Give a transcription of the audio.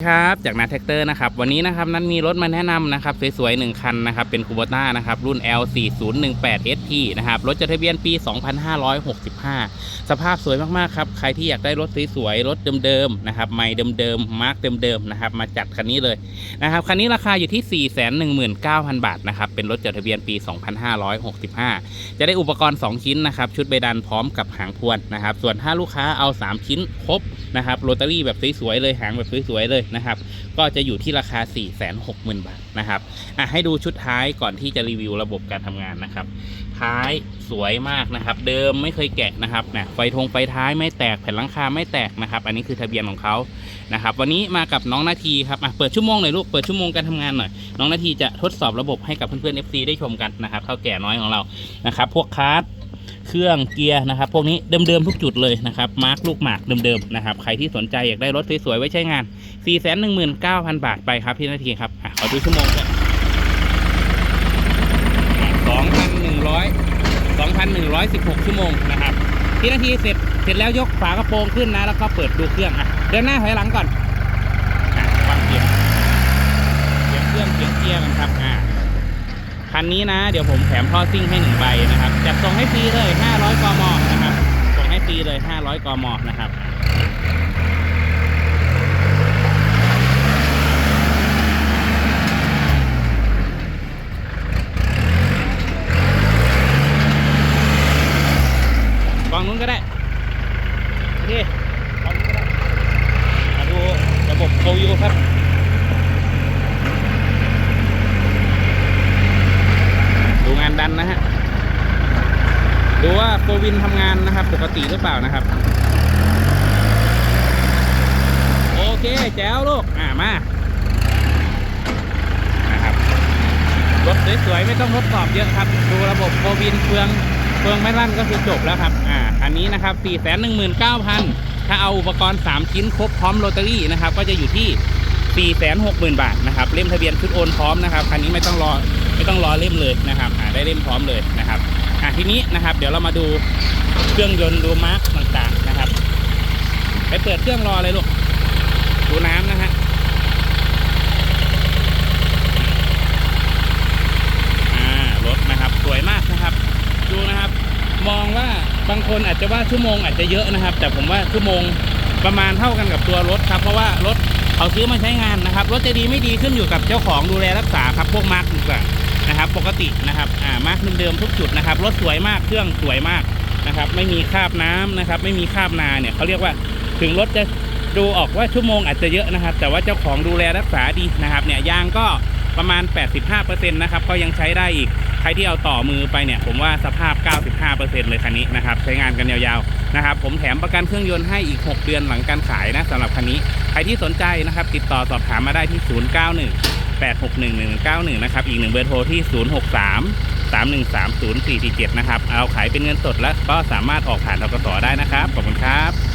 ครับจากนาแท็กเตอร์นะครับวันนี้นะครับนั้นมีรถมาแนะนำนะครับสวยๆหนึ่งคันนะครับเป็นคูโบต้านะครับรุ่น L4018 ST นะครับรถจดทะเบียนปี 2565 สภาพสวยมากๆครับใครที่อยากได้รถสวยๆรถเดิมๆนะครับไม่เดิมๆมาร์กเดิมๆนะครับมาจัดคันนี้เลยนะครับคันนี้ราคาอยู่ที่ 419,000 บาทนะครับเป็นรถจดทะเบียนปี 2565 จะได้อุปกรณ์ 2 ชิ้นนะครับชุดใบดันพร้อมกับหางพวนนะครับส่วนถ้าลูกค้าเอา 3 ชิ้นครบ นะครับโรตารี่แบบสวยๆเลยหางแบบสวยๆเลยนะครับ ก็จะอยู่ที่ราคา 460,000 บาทนะครับอะให้ดูชุดท้ายก่อนที่จะรีวิวระบบการทำงานนะครับ ท้ายสวยมากนะครับ เดิมไม่เคยแกะนะครับนะไฟทงไฟท้ายไม่แตกแผ่นหลังคาไม่แตกนะครับ อันนี้คือทะเบียนของเขานะครับ วันนี้มากับน้องนาทีครับอะเปิดชั่วโมงหน่อยลูกเปิดชั่วโมงการทำงานหน่อยน้องนาทีจะทดสอบระบบให้กับเพื่อนๆ FC ได้ชมกันนะครับเท่าแก่น้อยของเรานะครับ พวกคาร์ด เครื่องเกียร์นะครับพวกนี้เดิมๆทุกจุดเลยนะครับมาร์กลูกหมากเดิมๆนะครับใครที่สนใจอยากได้รถสวยๆไว้ใช้งาน 419,000 บาทไปครับพี่นาทีครับอะขอดูชั่วโมงด้วย2,100 2,116 ชั่วโมงนะครับพี่นาทีเสร็จเสร็จแล้วยกฝากระโปรงขึ้นนะแล้วก็เปิดดูเครื่องอะเดินหน้าถอยหลังก่อนอฟังเสียงเสียงเครื่องเสียงเกียร์กันครับอ่า คันนี้นะ เดี๋ยวผมแถมท่อซิ่งให้หนึ่งใบนะครับจัดส่งให้ฟรีเลย 500 กมนะครับ ส่งให้ฟรีเลย 500 กมนะครับกองนู้นก็ได้โอเคกองนู้นก็ได้มาดูระบบโควิวครับ ดันนะฮะดูว่าโฟวินทำงานนะครับ ปกติหรือเปล่านะครับ โอเคแจ๋วลูก อ่ามานะครับรถสวยๆไม่ต้องทดสอบเยอะครับ ดูระบบโฟวินเฟืองเฟืองไม่ลั่นก็คือจบแล้วครับ อ่าอันนี้นะครับ 419,000 ถ้าเอาอุปกรณ์ 3 ชิ้นครบพร้อมโรตารี่นะครับ ก็จะอยู่ที่ 460,000 บาทนะครับเล่มทะเบียนชุดโอนพร้อมนะครับคันนี้ไม่ต้องรอไม่ต้องรอเล่มเลยนะครับได้เล่มพร้อมเลยนะครับทีนี้นะครับ เดี๋ยวเรามาดูเครื่องยนต์ดูมาร์กต่างๆนะครับไปเปิดเครื่องรอเลยลูกดูน้ำนะฮะรถนะครับสวยมากนะครับ ดูนะครับ มองว่าบางคนอาจจะว่าชั่วโมงอาจจะเยอะนะครับ แต่ผมว่าชั่วโมงประมาณเท่ากันกับตัวรถครับ เพราะว่ารถ เขาซื้อมาใช้งานนะครับรถจะดีไม่ดีขึ้นอยู่กับเจ้าของดูแลรักษาครับพวกมาร์กต่านะครับปกตินะครับอ่ามาร์กเดิมๆทุกจุดนะครับรถสวยมากเครื่องสวยมากนะครับไม่มีคราบน้ำนะครับ ไม่มีคราบนาเนี่ยเขาเรียกว่าถึงรถจะดูออกว่าชั่วโมงอาจจะเยอะนะครับ แต่ว่าเจ้าของดูแลรักษาดีนะครับเนี่ยยางก็ประมาณ 85%นะครับก็ยังใช้ได้อีกใครที่เอาต่อมือไปเนี่ยผมว่าสภาพ 95%เลยคันนี้นะครับใช้งานกันยาวๆนะครับผมแถมประกันเครื่องยนต์ให้อีก 6 เดือนหลังการขายนะสำหรับคันนี้ใครที่สนใจนะครับติดต่อสอบถามมาได้ที่ 091 861 191 นะครับ อีกหนึ่งเบอร์โทรที่ 063 313 0447 นะครับ เอาขายเป็นเงินสดแล้วก็สามารถออกผ่านทกสได้นะครับ ขอบคุณครับ